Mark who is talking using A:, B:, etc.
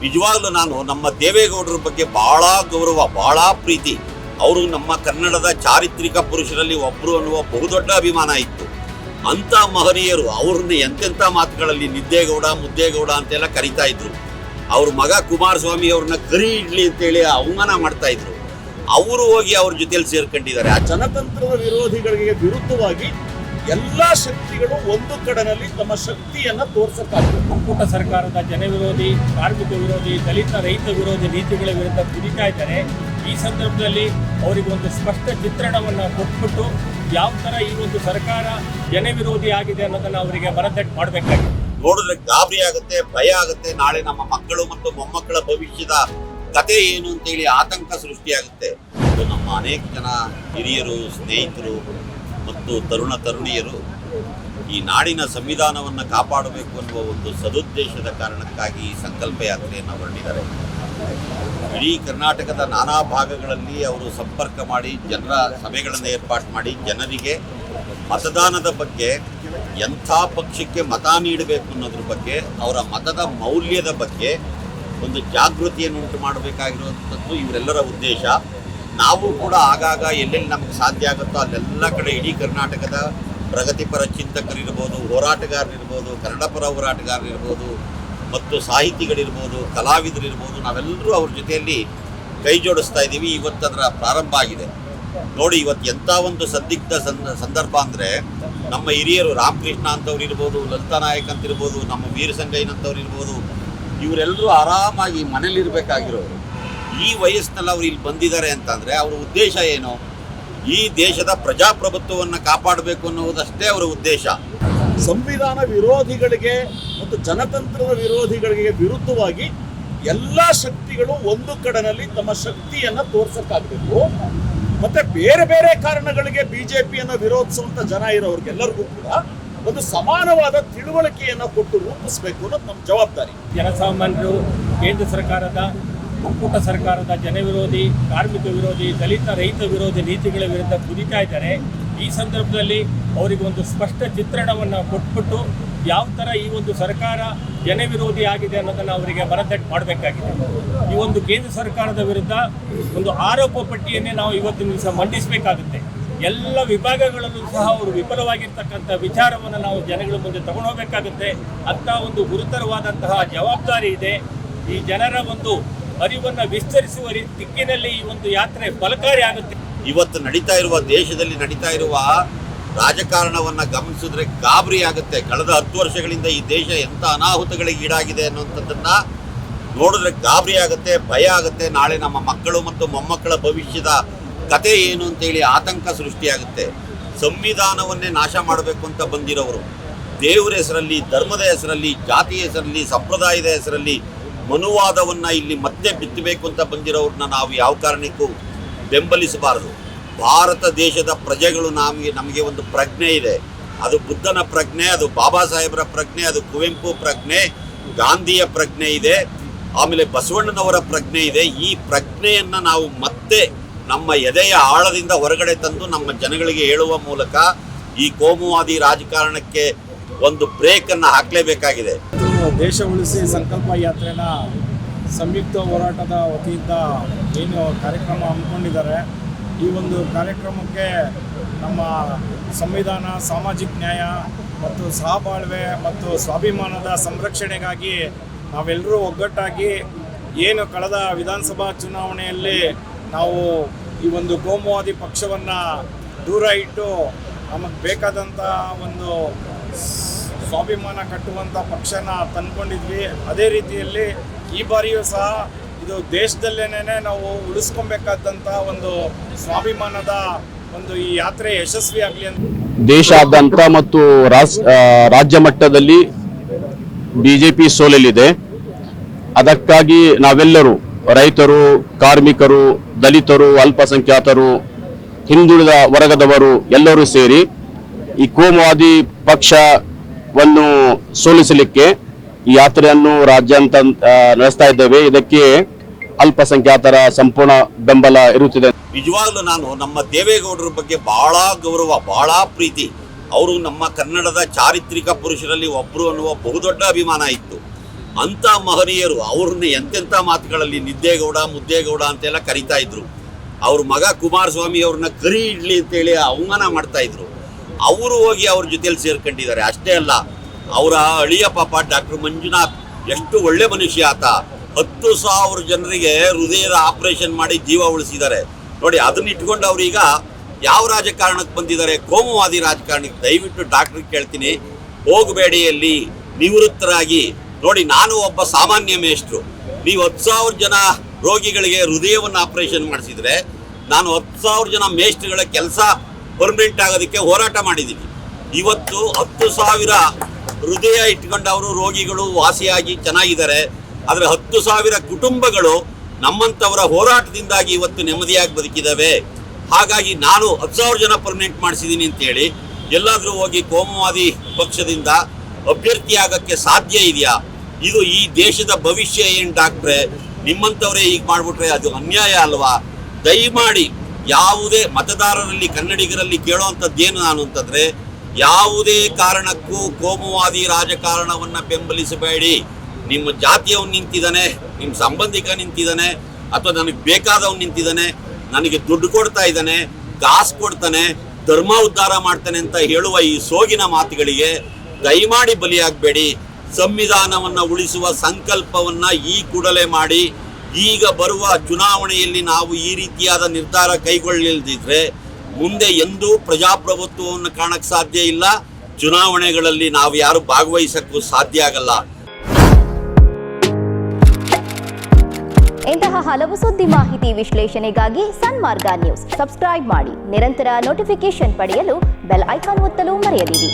A: ನಿಜವಾಗ್ಲೂ ನಾನು ನಮ್ಮ ದೇವೇಗೌಡರ ಬಗ್ಗೆ ಬಹಳ ಗೌರವ, ಬಹಳ ಪ್ರೀತಿ. ಅವರು ನಮ್ಮ ಕನ್ನಡದ ಚಾರಿತ್ರಿಕ ಪುರುಷರಲ್ಲಿ ಒಬ್ಬರು ಅನ್ನುವ ಬಹುದೊಡ್ಡ ಅಭಿಮಾನ ಇತ್ತು. ಅಂತ ಮಹನೀಯರು ಅವ್ರನ್ನ ಎಂತೆಂಥ ಮಾತುಗಳಲ್ಲಿ ನಿದ್ದೇಗೌಡ, ಮುದ್ದೇಗೌಡ ಅಂತೆಲ್ಲ ಕರಿತಾ ಇದ್ರು. ಅವ್ರ ಮಗ ಕುಮಾರಸ್ವಾಮಿ ಅವ್ರನ್ನ ಕರಿ ಇಡ್ಲಿ ಅಂತೇಳಿ ಅವಮಾನ ಮಾಡ್ತಾ ಇದ್ರು. ಅವರು ಹೋಗಿ ಅವ್ರ ಜೊತೆಯಲ್ಲಿ ಸೇರ್ಕೊಂಡಿದ್ದಾರೆ. ಆ
B: ಜನತಂತ್ರದ ವಿರೋಧಿಗಳಿಗೆ ವಿರುದ್ಧವಾಗಿ ಎಲ್ಲಾ ಶಕ್ತಿಗಳು ಒಂದು ಕಡೆನಲ್ಲಿ ತಮ್ಮ ಶಕ್ತಿಯನ್ನು ತೋರ್ಸಕ್ಕಾಗ್ತದೆ.
C: ಒಕ್ಕೂಟ ಸರ್ಕಾರದ ಜನವಿರೋಧಿ ಕಾರ್ಮಿಕ ವಿರೋಧಿ ದಲಿತ ರೈತ ವಿರೋಧಿ ನೀತಿಗಳ ವಿರುದ್ಧ ಕುದಿತಾ ಇದ್ದಾರೆ. ಈ ಸಂದರ್ಭದಲ್ಲಿ ಅವರಿಗೆ ಒಂದು ಸ್ಪಷ್ಟ ಚಿತ್ರಣವನ್ನು ಕೊಟ್ಬಿಟ್ಟು ಯಾವ ಥರ ಈ ಒಂದು ಸರ್ಕಾರ ಜನವಿರೋಧಿ ಆಗಿದೆ ಅನ್ನೋದನ್ನು ಅವರಿಗೆ ಬರದಟ್ಟು ಮಾಡಬೇಕಾಗಿದೆ.
A: ನೋಡಿದ್ರೆ ಗಾಬರಿ ಆಗುತ್ತೆ ಭಯ ಆಗುತ್ತೆ. ನಾಳೆ ನಮ್ಮ ಮಕ್ಕಳು ಮತ್ತು ಮೊಮ್ಮಕ್ಕಳ ಭವಿಷ್ಯದ ಕತೆ ಏನು ಅಂತೇಳಿ ಆತಂಕ ಸೃಷ್ಟಿಯಾಗುತ್ತೆ. ಇದು ನಮ್ಮ ಅನೇಕ ಜನ ಹಿರಿಯರು ಸ್ನೇಹಿತರು ಮತ್ತು ತರುಣ ತರುಣಿಯರು ಈ ನಾಡಿನ ಸಂವಿಧಾನವನ್ನು ಕಾಪಾಡಬೇಕು ಅನ್ನುವ ಒಂದು ಸದುದ್ದೇಶದ ಕಾರಣಕ್ಕಾಗಿ ಈ ಸಂಕಲ್ಪ ಯಾತ್ರೆಯನ್ನು ಹೊರಟಿದ್ದಾರೆ ಇಡೀ ಕರ್ನಾಟಕದ ನಾನಾ ಭಾಗಗಳಲ್ಲಿ ಅವರು ಸಂಪರ್ಕ ಮಾಡಿ, ಜನರ ಸಭೆಗಳನ್ನು ಏರ್ಪಾಡು ಮಾಡಿ, ಜನರಿಗೆ ಮತದಾನದ ಬಗ್ಗೆ ಎಂಥ ಪಕ್ಷಕ್ಕೆ ಮತ ನೀಡಬೇಕು ಅನ್ನೋದ್ರ ಬಗ್ಗೆ, ಅವರ ಮತದ ಮೌಲ್ಯದ ಬಗ್ಗೆ ಒಂದು ಜಾಗೃತಿಯನ್ನು ಉಂಟು ಮಾಡಬೇಕಾಗಿರುವಂಥದ್ದು ಇವರೆಲ್ಲರ ಉದ್ದೇಶ. ನಾವು ಕೂಡ ಆಗಾಗ ಎಲ್ಲೆಲ್ಲಿ ನಮಗೆ ಸಾಧ್ಯ ಆಗುತ್ತೋ ಅಲ್ಲೆಲ್ಲ ಕಡೆ ಇಡೀ ಕರ್ನಾಟಕದ ಪ್ರಗತಿಪರ ಚಿಂತಕರಿರ್ಬೋದು, ಹೋರಾಟಗಾರರಿರ್ಬೋದು, ಕನ್ನಡಪರ ಹೋರಾಟಗಾರರಿರ್ಬೋದು, ಮತ್ತು ಸಾಹಿತಿಗಳಿರ್ಬೋದು, ಕಲಾವಿದರಿರ್ಬೋದು, ನಾವೆಲ್ಲರೂ ಅವ್ರ ಜೊತೆಯಲ್ಲಿ ಕೈ ಜೋಡಿಸ್ತಾ ಇದ್ದೀವಿ. ಇವತ್ತು ಅದರ ಪ್ರಾರಂಭ ಆಗಿದೆ. ನೋಡಿ, ಇವತ್ತು ಎಂಥ ಒಂದು ಸಂದಿಗ್ಧ ಸಂದ ಸಂದರ್ಭ ಅಂದರೆ ನಮ್ಮ ಹಿರಿಯರು ರಾಮಕೃಷ್ಣ ಅಂತವ್ರು ಇರ್ಬೋದು ಲಲಿತಾ ನಾಯಕ್ ಅಂತ ಇರ್ಬೋದು ನಮ್ಮ ವೀರ ಸಂಗಯ್ಯನಂತವ್ರು ಇರ್ಬೋದು ಇವರೆಲ್ಲರೂ ಆರಾಮಾಗಿ ಮನೇಲಿ ಇರಬೇಕಾಗಿರೋರು ಈ ವಯಸ್ಸಿನಲ್ಲಿ ಅವ್ರು ಇಲ್ಲಿ ಬಂದಿದ್ದಾರೆ ಅಂತಂದರೆ ಅವರ ಉದ್ದೇಶ ಏನು? ಈ ದೇಶದ ಪ್ರಜಾಪ್ರಭುತ್ವವನ್ನು ಕಾಪಾಡಬೇಕು ಅನ್ನುವುದಷ್ಟೇ ಅವರ ಉದ್ದೇಶ.
B: ಸಂವಿಧಾನ ವಿರೋಧಿಗಳಿಗೆ ಮತ್ತು ಜನತಂತ್ರದ ವಿರೋಧಿಗಳಿಗೆ ವಿರುದ್ಧವಾಗಿ ಎಲ್ಲ ಶಕ್ತಿಗಳು ಒಂದು ಕಡೆನಲ್ಲಿ ತಮ್ಮ ಶಕ್ತಿಯನ್ನು ತೋರ್ಸಕ್ಕಾಗಬೇಕು. ಮತ್ತೆ ಬೇರೆ ಬೇರೆ ಕಾರಣಗಳಿಗೆ ಬಿಜೆಪಿಯನ್ನ ವಿರೋಧಿಸುವಂತ ಜನ ಇರೋರ್ಗೆಲ್ಲರಿಗೂ ಕೂಡ ಒಂದು ಸಮಾನವಾದ ತಿಳುವಳಿಕೆಯನ್ನು ಕೊಟ್ಟು ರೂಪಿಸಬೇಕು ಅನ್ನೋದು ನಮ್ಮ ಜವಾಬ್ದಾರಿ.
C: ಜನಸಾಮಾನ್ಯರು ಕೇಂದ್ರ ಸರ್ಕಾರದ ಒಕ್ಕೂಟ ಸರ್ಕಾರದ ಜನವಿರೋಧಿ, ಕಾರ್ಮಿಕ ವಿರೋಧಿ, ದಲಿತ, ರೈತ ವಿರೋಧಿ ನೀತಿಗಳ ವಿರುದ್ಧ ಕುದಿತಾ ಇದ್ದಾರೆ. ಈ ಸಂದರ್ಭದಲ್ಲಿ ಅವರಿಗೆ ಒಂದು ಸ್ಪಷ್ಟ ಚಿತ್ರಣವನ್ನು ಕೊಟ್ಬಿಟ್ಟು ಯಾವ ಥರ ಈ ಒಂದು ಸರ್ಕಾರ ಜನವಿರೋಧಿ ಆಗಿದೆ ಅನ್ನೋದನ್ನು ಅವರಿಗೆ ಮನದಟ್ಟು ಮಾಡಬೇಕಾಗಿದೆ. ಈ ಒಂದು ಕೇಂದ್ರ ಸರ್ಕಾರದ ವಿರುದ್ಧ ಒಂದು ಆರೋಪ ಪಟ್ಟಿಯನ್ನೇ ನಾವು ಇವತ್ತಿನ ದಿವಸ ಮಂಡಿಸಬೇಕಾಗುತ್ತೆ. ಎಲ್ಲ ವಿಭಾಗಗಳಲ್ಲೂ ಸಹ ಅವರು ವಿಫಲವಾಗಿರ್ತಕ್ಕಂಥ ವಿಚಾರವನ್ನು ನಾವು ಜನಗಳ ಮುಂದೆ ತಗೊಂಡು ಅಂತ ಒಂದು ಗುರುತರವಾದಂತಹ ಜವಾಬ್ದಾರಿ ಇದೆ. ಈ ಜನರ ಒಂದು ಅರಿವನ್ನು ವಿಸ್ತರಿಸುವ ದಿಕ್ಕಿನಲ್ಲಿ ಈ ಒಂದು ಯಾತ್ರೆ ಫಲಕಾರಿ ಆಗುತ್ತೆ.
A: ಇವತ್ತು ನಡೀತಾ ಇರುವ ದೇಶದಲ್ಲಿ ನಡೀತಾ ಇರುವ ರಾಜಕಾರಣವನ್ನ ಗಮನಿಸಿದ್ರೆ ಗಾಬರಿ ಆಗುತ್ತೆ. ಕಳೆದ ಹತ್ತು ವರ್ಷಗಳಿಂದ ಈ ದೇಶ ಎಂಥ ಅನಾಹುತಗಳಿಗೆ ಈಡಾಗಿದೆ ಅನ್ನುವಂಥದ್ದನ್ನ ನೋಡಿದ್ರೆ ಗಾಬರಿ ಆಗುತ್ತೆ, ಭಯ ಆಗುತ್ತೆ. ನಾಳೆ ನಮ್ಮ ಮಕ್ಕಳು ಮತ್ತು ಮೊಮ್ಮಕ್ಕಳ ಭವಿಷ್ಯದ ಕತೆ ಏನು ಅಂತೇಳಿ ಆತಂಕ ಸೃಷ್ಟಿಯಾಗುತ್ತೆ. ಸಂವಿಧಾನವನ್ನೇ ನಾಶ ಮಾಡಬೇಕು ಅಂತ ಬಂದಿರೋರು. ದೇವರ ಹೆಸರಲ್ಲಿ, ಧರ್ಮದ ಹೆಸರಲ್ಲಿ, ಜಾತಿಯ ಹೆಸರಲ್ಲಿ, ಸಂಪ್ರದಾಯದ ಹೆಸರಲ್ಲಿ ಮನುವಾದವನ್ನ ಇಲ್ಲಿ ಮತ್ತೆ ಬಿತ್ತಬೇಕು ಅಂತ ಬಂದಿರೋರನ್ನ ನಾವು ಯಾವ ಕಾರಣಕ್ಕೂ ಬೆಂಬಲಿಸಬಾರದು. ಭಾರತ ದೇಶದ ಪ್ರಜೆಗಳು ನಮಗೆ ನಮಗೆ ಒಂದು ಪ್ರಜ್ಞೆ ಇದೆ. ಅದು ಬುದ್ಧನ ಪ್ರಜ್ಞೆ, ಅದು ಬಾಬಾ ಸಾಹೇಬರ ಪ್ರಜ್ಞೆ, ಅದು ಕುವೆಂಪು ಪ್ರಜ್ಞೆ, ಗಾಂಧಿಯ ಪ್ರಜ್ಞೆ ಇದೆ. ಆಮೇಲೆ ಬಸವಣ್ಣನವರ ಪ್ರಜ್ಞೆ ಇದೆ. ಈ ಪ್ರಜ್ಞೆಯನ್ನ ನಾವು ಮತ್ತೆ ನಮ್ಮ ಎದೆಯ ಆಳದಿಂದ ಹೊರಗಡೆ ತಂದು ನಮ್ಮ ಜನಗಳಿಗೆ ಹೇಳುವ ಮೂಲಕ ಈ ಕೋಮುವಾದಿ ರಾಜಕಾರಣಕ್ಕೆ ಒಂದು ಬ್ರೇಕನ್ನು ಹಾಕಲೇಬೇಕಾಗಿದೆ.
D: ದೇಶ ಉಳಿಸಿ ಸಂಕಲ್ಪ ಯಾತ್ರೆನ ಸಂಯುಕ್ತ ಹೋರಾಟದ ವತಿಯಿಂದ ಏನು ಕಾರ್ಯಕ್ರಮ ಹಮ್ಮಿಕೊಂಡಿದ್ದಾರೆ. ಈ ಒಂದು ಕಾರ್ಯಕ್ರಮಕ್ಕೆ ನಮ್ಮ ಸಂವಿಧಾನ, ಸಾಮಾಜಿಕ ನ್ಯಾಯ ಮತ್ತು ಸಹಬಾಳ್ವೆ ಮತ್ತು ಸ್ವಾಭಿಮಾನದ ಸಂರಕ್ಷಣೆಗಾಗಿ ನಾವೆಲ್ಲರೂ ಒಗ್ಗಟ್ಟಾಗಿ ಏನು ಕಳೆದ ವಿಧಾನಸಭಾ ಚುನಾವಣೆಯಲ್ಲಿ ನಾವು ಈ ಒಂದು ಕೋಮುವಾದಿ ಪಕ್ಷವನ್ನು ದೂರ ಇಟ್ಟು ನಮಗೆ ಬೇಕಾದಂಥ ಒಂದು ಸ್ವಾಭಿಮಾನ ಕಟ್ಟುವಂಥ ಪಕ್ಷನ ತಂದ್ಕೊಂಡಿದ್ವಿ. ಅದೇ ರೀತಿಯಲ್ಲಿ ಈ ಬಾರಿಯೂ ಸಹ ಇದು ದೇಶದಲ್ಲೇನೇ ನಾವು ಉಳಿಸ್ಕೊಬೇಕಾದಂಥ ಒಂದು ಸ್ವಾಭಿಮಾನದ ಒಂದು ಈ ಯಾತ್ರೆ ಯಶಸ್ವಿ ಆಗಲಿ ಅಂತ.
E: ದೇಶಾದ್ಯಂತ ಮತ್ತು ರಾಜ್ಯ ಮಟ್ಟದಲ್ಲಿ ಬಿಜೆಪಿ ಸೋಲಲಿದೆ. ಅದಕ್ಕಾಗಿ ನಾವೆಲ್ಲರೂ ರೈತರು, ಕಾರ್ಮಿಕರು, ದಲಿತರು, ಅಲ್ಪಸಂಖ್ಯಾತರು, ಹಿಂದುಳಿದ ವರ್ಗದವರು ಎಲ್ಲರೂ ಸೇರಿ ಈ ಕೋಮುವಾದಿ ಪಕ್ಷವನ್ನು ಸೋಲಿಸಲಿಕ್ಕೆ ಈ ಯಾತ್ರೆಯನ್ನು ರಾಜ್ಯಾಂತ ನಡೆಸ್ತಾ ಇದ್ದೇವೆ. ಇದಕ್ಕೆ ಅಲ್ಪಸಂಖ್ಯಾತರ ಸಂಪೂರ್ಣ ಬೆಂಬಲ ಇರುತ್ತಿದೆ.
A: ನಿಜವಾಗ್ಲೂ ನಾನು ನಮ್ಮ ದೇವೇಗೌಡರ ಬಗ್ಗೆ ಬಹಳ ಗೌರವ, ಬಹಳ ಪ್ರೀತಿ. ಅವರು ನಮ್ಮ ಕನ್ನಡದ ಚಾರಿತ್ರಿಕ ಪುರುಷರಲ್ಲಿ ಒಬ್ಬರು ಅನ್ನುವ ಬಹುದೊಡ್ಡ ಅಭಿಮಾನ ಇತ್ತು. ಅಂತ ಮಹನೀಯರು ಅವ್ರನ್ನ ಎಂತೆಂಥ ಮಾತುಗಳಲ್ಲಿ ನಿದ್ದೇಗೌಡ, ಮುದ್ದೇಗೌಡ ಅಂತೆಲ್ಲ ಕರಿತಾ ಇದ್ರು. ಅವ್ರ ಮಗ ಕುಮಾರಸ್ವಾಮಿ ಅವ್ರನ್ನ ಕರಿ ಇಡ್ಲಿ ಅಂತೇಳಿ ಅವಮಾನ ಮಾಡ್ತಾ ಇದ್ರು. ಅವರು ಹೋಗಿ ಅವ್ರ ಜೊತೆಯಲ್ಲಿ ಸೇರ್ಕೊಂಡಿದ್ದಾರೆ. ಅಷ್ಟೇ ಅಲ್ಲ, ಅವರ ಅಳಿಯ ಪಾಪ ಡಾಕ್ಟರ್ ಮಂಜುನಾಥ್ ಎಷ್ಟು ಒಳ್ಳೆ ಮನುಷ್ಯ ಆತ. ಹತ್ತು ಸಾವಿರ ಜನರಿಗೆ ಹೃದಯದ ಆಪರೇಷನ್ ಮಾಡಿ ಜೀವ ಉಳಿಸಿದ್ದಾರೆ. ನೋಡಿ, ಅದನ್ನ ಇಟ್ಕೊಂಡು ಅವ್ರೀಗ ಯಾವ ರಾಜಕಾರಣಕ್ಕೆ ಬಂದಿದ್ದಾರೆ? ಕೋಮುವಾದಿ ರಾಜಕಾರಣಕ್ಕೆ. ದಯವಿಟ್ಟು ಡಾಕ್ಟರ್ ಕೇಳ್ತೀನಿ, ಹೋಗಬೇಡಿ ಅಲ್ಲಿ, ನಿವೃತ್ತರಾಗಿ. ನೋಡಿ, ನಾನು ಒಬ್ಬ ಸಾಮಾನ್ಯ ಮೇಷ್ಟ್ರು. ನೀವು ಹತ್ತು ಸಾವಿರ ಜನ ರೋಗಿಗಳಿಗೆ ಹೃದಯವನ್ನು ಆಪರೇಷನ್ ಮಾಡಿಸಿದ್ರೆ, ನಾನು ಹತ್ತು ಸಾವಿರ ಜನ ಮೇಷ್ಟ್ರುಗಳ ಕೆಲಸ ಪರ್ಮನೆಂಟ್ ಆಗೋದಕ್ಕೆ ಹೋರಾಟ ಮಾಡಿದ್ದೀನಿ ಇವತ್ತು ಹತ್ತು ಸಾವಿರ ಹೃದಯ ಇಟ್ಕೊಂಡವರು ರೋಗಿಗಳು ವಾಸಿಯಾಗಿ ಚೆನ್ನಾಗಿದ್ದಾರೆ. ಆದರೆ ಹತ್ತು ಸಾವಿರ ಕುಟುಂಬಗಳು ನಮ್ಮಂಥವರ ಹೋರಾಟದಿಂದಾಗಿ ಇವತ್ತು ನೆಮ್ಮದಿಯಾಗಿ ಬದುಕಿದ್ದಾವೆ. ಹಾಗಾಗಿ ನಾನು ಹತ್ತು ಸಾವಿರ ಜನ ಪರ್ಮನೆಂಟ್ ಮಾಡಿಸಿದ್ದೀನಿ ಅಂತೇಳಿ ಎಲ್ಲಾದರೂ ಹೋಗಿ ಕೋಮುವಾದಿ ಪಕ್ಷದಿಂದ ಅಭ್ಯರ್ಥಿಯಾಗೋಕ್ಕೆ ಸಾಧ್ಯ ಇದೆಯಾ? ಇದು ಈ ದೇಶದ ಭವಿಷ್ಯ ಏನು ಡಾಕ್ಟ್ರೆ? ನಿಮ್ಮಂಥವರೇ ಈಗ ಮಾಡಿಬಿಟ್ರೆ ಅದು ಅನ್ಯಾಯ ಅಲ್ವಾ? ದಯಮಾಡಿ ಯಾವುದೇ ಮತದಾರರಲ್ಲಿ ಕನ್ನಡಿಗರಲ್ಲಿ ಕೇಳುವಂಥದ್ದೇನು ನಾನು ಅಂತಂದ್ರೆ, ಯಾವುದೇ ಕಾರಣಕ್ಕೂ ಕೋಮುವಾದಿ ರಾಜಕಾರಣವನ್ನ ಬೆಂಬಲಿಸಬೇಡಿ. ನಿಮ್ಮ ಜಾತಿಯವನು ನಿಂತಿದ್ದಾನೆ ನಿಮ್ಮ ಸಂಬಂಧಿಕ ನಿಂತಿದ್ದಾನೆ ಅಥವಾ ನನಗೆ ಬೇಕಾದವನು ನಿಂತಿದ್ದಾನೆ ನನಗೆ ದುಡ್ಡು ಕೊಡ್ತಾ ಇದ್ದಾನೆ ಕಾಸು ಕೊಡ್ತಾನೆ, ಧರ್ಮ ಉದ್ಧಾರ ಮಾಡ್ತಾನೆ ಅಂತ ಹೇಳುವ ಈ ಸೋಗಿನ ಮಾತುಗಳಿಗೆ ದಯಮಾಡಿ ಬಲಿಯಾಗಬೇಡಿ. ಸಂವಿಧಾನವನ್ನ ಉಳಿಸುವ ಸಂಕಲ್ಪವನ್ನ ಈ ಕೂಡಲೇ ಮಾಡಿ. ಈಗ ಬರುವ ಚುನಾವಣೆಯಲ್ಲಿ ನಾವು ಈ ರೀತಿಯಾದ ನಿರ್ಧಾರ ಕೈಗೊಳ್ಳಲಿದ್ದರೆ ಮುಂದೆ ಎಂದೂ ಪ್ರಜಾಪ್ರಭುತ್ವವನ್ನು ಕಾಣಕ್ಕೆ ಸಾಧ್ಯ ಇಲ್ಲ. ಚುನಾವಣೆಗಳಲ್ಲಿ ನಾವು ಯಾರು ಭಾಗವಹಿಸಕ್ಕೂ ಸಾಧ್ಯ ಆಗಲ್ಲ.
F: ಇಂತಹ ಹಲವು ಸುದ್ದಿ ಮಾಹಿತಿ ವಿಶ್ಲೇಷಣೆಗಾಗಿ ಸನ್ಮಾರ್ಗ ನ್ಯೂಸ್. ಸಬ್ಸ್ಕ್ರೈಬ್ ಮಾಡಿ. ನಿರಂತರ ನೋಟಿಫಿಕೇಶನ್ ಪಡೆಯಲು ಬೆಲ್ ಐಕಾನ್ ಒತ್ತಲು ಮರೆಯದಿರಿ.